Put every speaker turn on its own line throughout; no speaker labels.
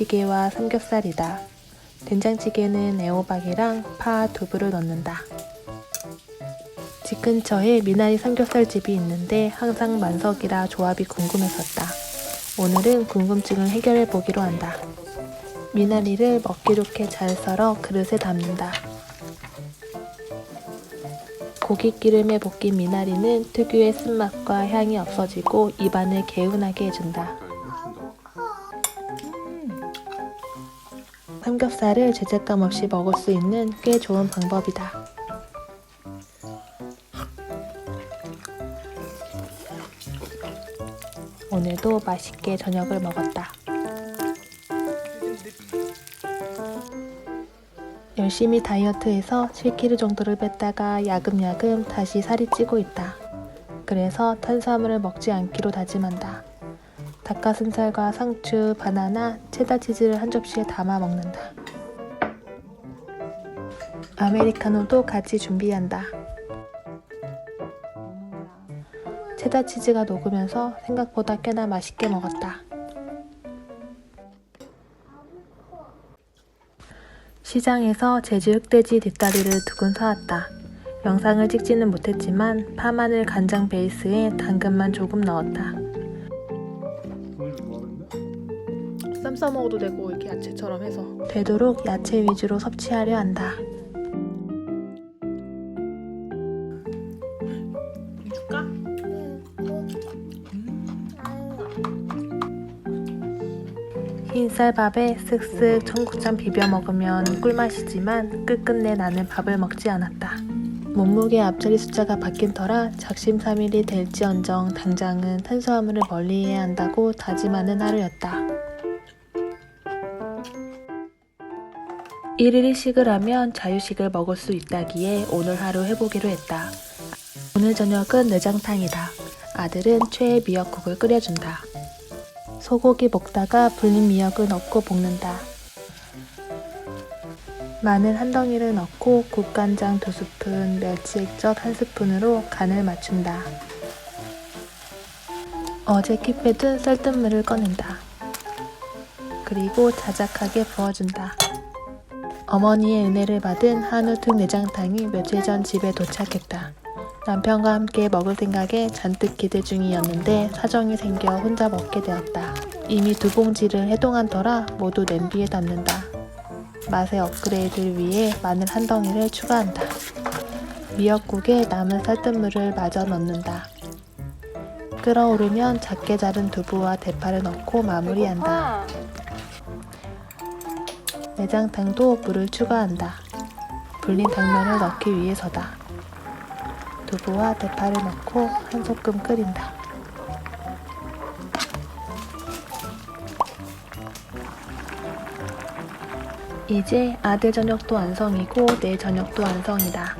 된장찌개와 삼겹살이다. 된장찌개는 애호박이랑 파, 두부를 넣는다. 집 근처에 미나리 삼겹살 집이 있는데 항상 만석이라 조합이 궁금했었다. 오늘은 궁금증을 해결해 보기로 한다. 미나리를 먹기 좋게 잘 썰어 그릇에 담는다. 고기 기름에 볶인 미나리는 특유의 쓴맛과 향이 없어지고 입안을 개운하게 해준다. 삼겹살을 죄책감 없이 먹을 수 있는 꽤 좋은 방법이다. 오늘도 맛있게 저녁을 먹었다. 열심히 다이어트해서 7kg 정도를 뺐다가 야금야금 다시 살이 찌고 있다. 그래서 탄수화물을 먹지 않기로 다짐한다. 닭가슴살과 상추, 바나나, 체다 치즈를 한 접시에 담아 먹는다. 아메리카노도 같이 준비한다. 체다 치즈가 녹으면서 생각보다 꽤나 맛있게 먹었다. 시장에서 제주 흑돼지 뒷다리를 두근 사왔다. 영상을 찍지는 못했지만 파마늘 간장 베이스에 당근만 조금 넣었다. 싸 먹어도 되고 이렇게 야채처럼 해서 되도록 야채 위주로 섭취하려 한다. 줄까? 흰쌀밥에 쓱쓱 청국장 비벼 먹으면 꿀맛이지만 끝끝내 나는 밥을 먹지 않았다. 몸무게 앞자리 숫자가 바뀐 터라 작심삼일이 될지언정 당장은 탄수화물을 멀리해야 한다고 다짐하는 하루였다. 1일 1식을 하면 자유식을 먹을 수 있다기에 오늘 하루 해보기로 했다. 오늘 저녁은 내장탕이다. 아들은 최애 미역국을 끓여준다. 소고기 볶다가 불린 미역을 넣고 볶는다. 마늘 한 덩이를 넣고 국간장 두 스푼, 멸치 액젓 한 스푼으로 간을 맞춘다. 어제 킵해둔 썰뜬물을 꺼낸다. 그리고 자작하게 부어준다. 어머니의 은혜를 받은 한우특 내장탕이 며칠 전 집에 도착했다. 남편과 함께 먹을 생각에 잔뜩 기대 중이었는데 사정이 생겨 혼자 먹게 되었다. 이미 두 봉지를 해동한 터라 모두 냄비에 담는다. 맛의 업그레이드를 위해 마늘 한 덩이를 추가한다. 미역국에 남은 쌀뜨물을 마저 넣는다. 끓어오르면 작게 자른 두부와 대파를 넣고 마무리한다. 내장탕도 물을 추가한다. 불린 당면을 넣기 위해서다. 두부와 대파를 넣고 한 소끔 끓인다. 이제 아들 저녁도 완성이고 내 저녁도 완성이다.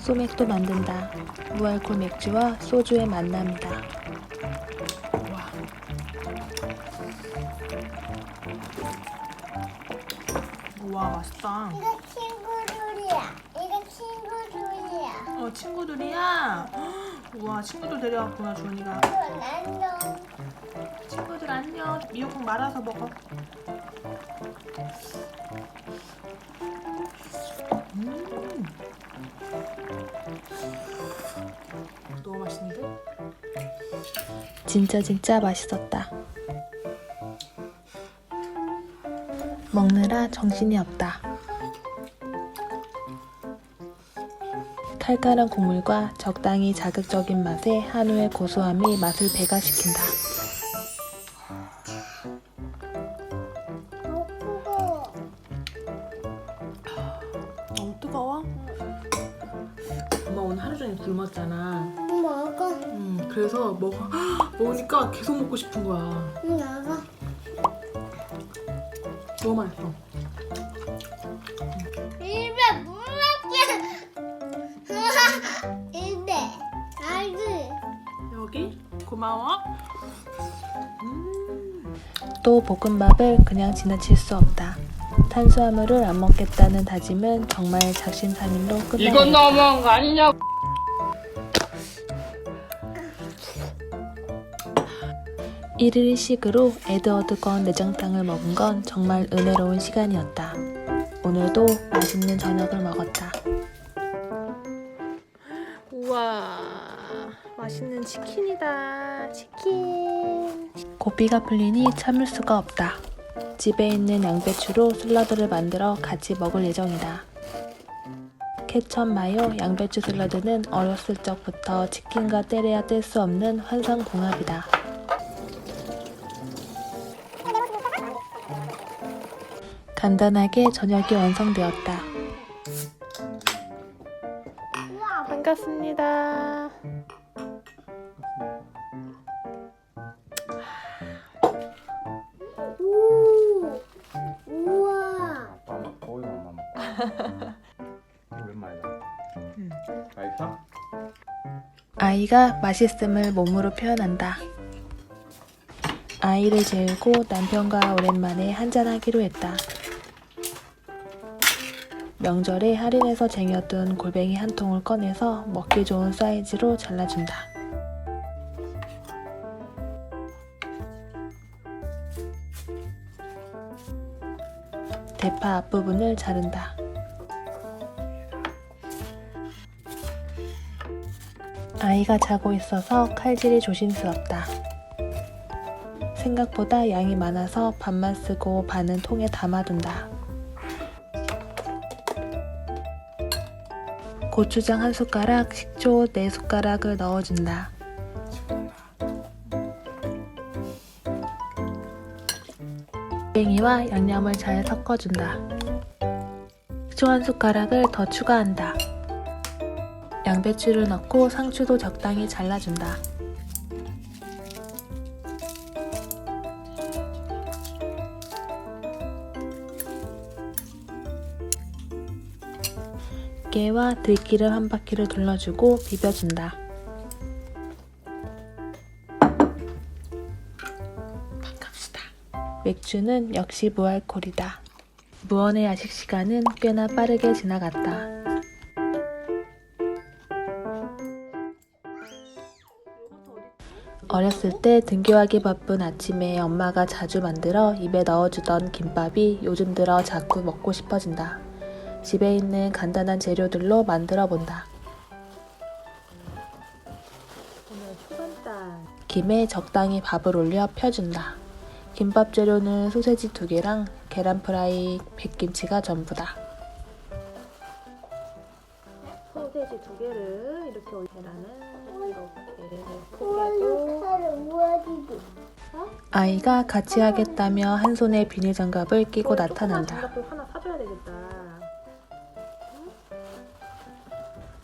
소맥도 만든다. 무알콜 맥주와 소주의 만남이다. 와 맛있다.
이거 친구들이야. 이거 친구들이야.
어 친구들이야. 우와 친구들 데려왔구나 주원이가.
안녕.
친구들 안녕. 미역국 말아서 먹어. 음. 너무 맛있는데? 진짜 진짜 맛있었다. 먹느라 정신이 없다. 칼칼한 국물과 적당히 자극적인 맛에 한우의 고소함이 맛을 배가시킨다. 너무 뜨거워? 엄마 오늘 하루 종일 굶었잖아.
먹어.
음, 그래서 먹 먹으니까 계속 먹고 싶은 거야.
먹어.
너무 맛있어.
입에 물었지. 입에. 아이고.
여기 고마워. 또 볶음밥을 그냥 지나칠 수 없다. 탄수화물을 안 먹겠다는 다짐은 정말 작심삼일로 끝나버렸다.
이건 너무한 거 아니냐?
일일 식으로 에드워드 건 내장탕을 먹은 건 정말 은혜로운 시간이었다. 오늘도 맛있는 저녁을 먹었다. 우와, 맛있는 치킨이다. 치킨. 고비가 풀리니 참을 수가 없다. 집에 있는 양배추로 샐러드를 만들어 같이 먹을 예정이다. 케첩 마요 양배추 샐러드는 어렸을 적부터 치킨과 때려야 뗄 수 없는 환상 궁합이다. 간단하게 저녁이 완성되었다. 반갑습니다.
오. 우와.
먹고 오랜만이다 맛있어?
아이가 맛있음을 몸으로 표현한다. 아이를 재우고 남편과 오랜만에 한잔하기로 했다. 명절에 할인해서 쟁여둔 골뱅이 한 통을 꺼내서 먹기 좋은 사이즈로 잘라준다. 대파 앞부분을 자른다. 아이가 자고 있어서 칼질이 조심스럽다. 생각보다 양이 많아서 반만 쓰고 반은 통에 담아둔다. 고추장 한 숟가락, 식초 네 숟가락을 넣어준다. 뱅이와 양념을 잘 섞어준다. 식초 한 숟가락을 더 추가한다. 양배추를 넣고 상추도 적당히 잘라준다. 깨와 들기름 한 바퀴를 둘러주고 비벼준다. 반갑시다. 맥주는 역시 무알콜이다. 무언의 야식 시간은 꽤나 빠르게 지나갔다. 어렸을 때 등교하기 바쁜 아침에 엄마가 자주 만들어 입에 넣어주던 김밥이 요즘 들어 자꾸 먹고 싶어진다. 집에 있는 간단한 재료들로 만들어 본다. 김에 적당히 밥을 올려 펴준다. 김밥 재료는 소세지 두 개랑 계란 프라이, 백김치가 전부다. 소세지 두 개를 이렇게 올 계란은 이렇게
우와지도.
아이가 같이 하겠다며 한 손에 비닐 장갑을 끼고 나타난다.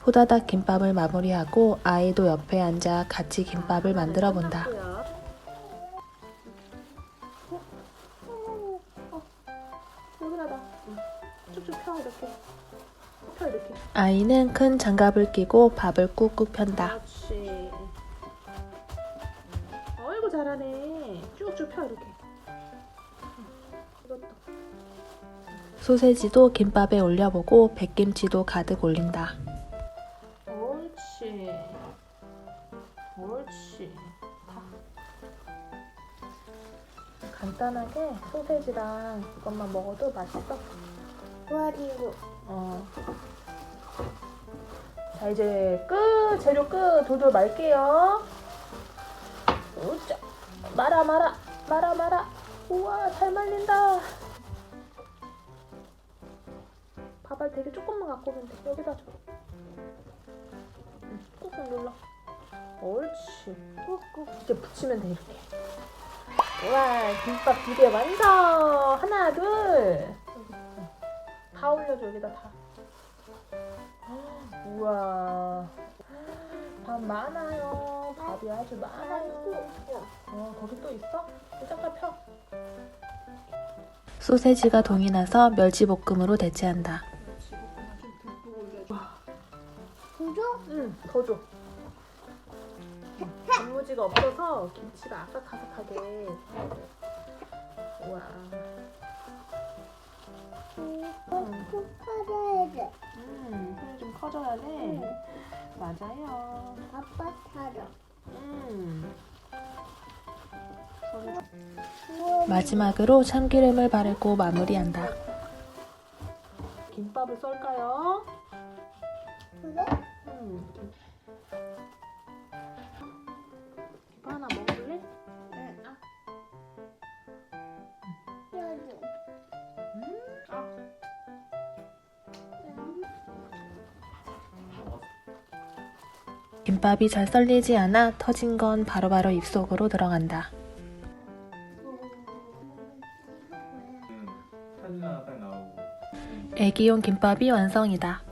호다닥 김밥을 마무리하고 아이도 옆에 앉아 같이 김밥을 만들어 본다. 아이는 큰 장갑을 끼고 밥을 꾹꾹 편다.
그렇지. 어이구 잘하네. 쭉쭉 펴 이렇게.
소세지도 김밥에 올려보고 백김치도 가득 올린다.
옳지. 옳지. 간단하게 소세지랑 이것만 먹어도 맛있어.
우와지도.
어. 자 이제 끝 재료 끝 돌돌 말게요. 우짜 말아 말아 말아 말아. 우와 잘 말린다. 밥알 되게 조금만 갖고 오면 돼. 여기다 줘. 응, 꾹꾹 눌러. 옳지. 꾹꾹 이제 붙이면 돼 이렇게. 우와 김밥 두 개 완성. 하나 둘. 다 올려줘 여기다 다. 우와 밥 많아요. 밥이 아주 많아요. 어 거기 또 있어? 잠깐 펴.
소세지가 동이 나서 멸치볶음으로 대체한다.
응, 더 줘. 단무지가 없어서 김치가 아삭아삭하게. 우와.
꼭 받아야 돼.
음, 손이 좀 커져야 돼. 맞아요.
아빠.
음.
마지막으로 참기름을 바르고 마무리한다.
김밥을 썰까요?
김밥이 잘 썰리지 않아 터진 건 바로바로 입속으로 들어간다.
음.
애기용 김밥이 완성이다.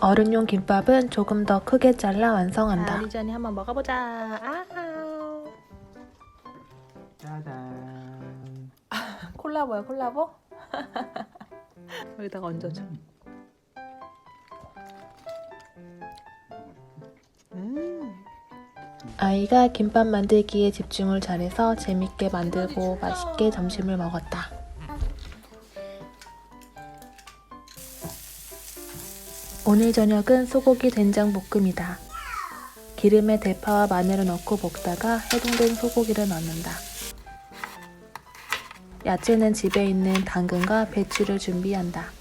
어른용 김밥은 조금 더 크게 잘라 완성한다.
리전이 한번 먹어보자. 아우.
짜잔.
콜라보야 콜라보? 여기다가 얹어줘.
아이가 김밥 만들기에 집중을 잘해서 재밌게 만들고 맛있게 점심을 먹었다. 오늘 저녁은 소고기 된장 볶음이다. 기름에 대파와 마늘을 넣고 볶다가 해동된 소고기를 넣는다. 야채는 집에 있는 당근과 배추를 준비한다.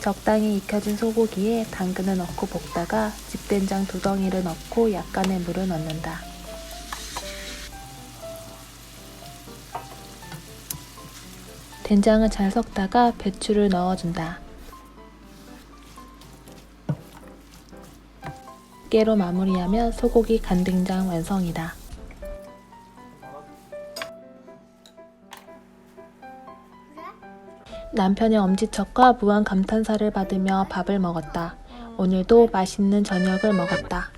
적당히 익혀진 소고기에 당근을 넣고 볶다가 집된장 두 덩이를 넣고 약간의 물을 넣는다. 된장을 잘 섞다가 배추를 넣어준다. 깨로 마무리하면 소고기 간된장 완성이다. 남편의 엄지척과 무한 감탄사를 받으며 밥을 먹었다. 오늘도 맛있는 저녁을 먹었다.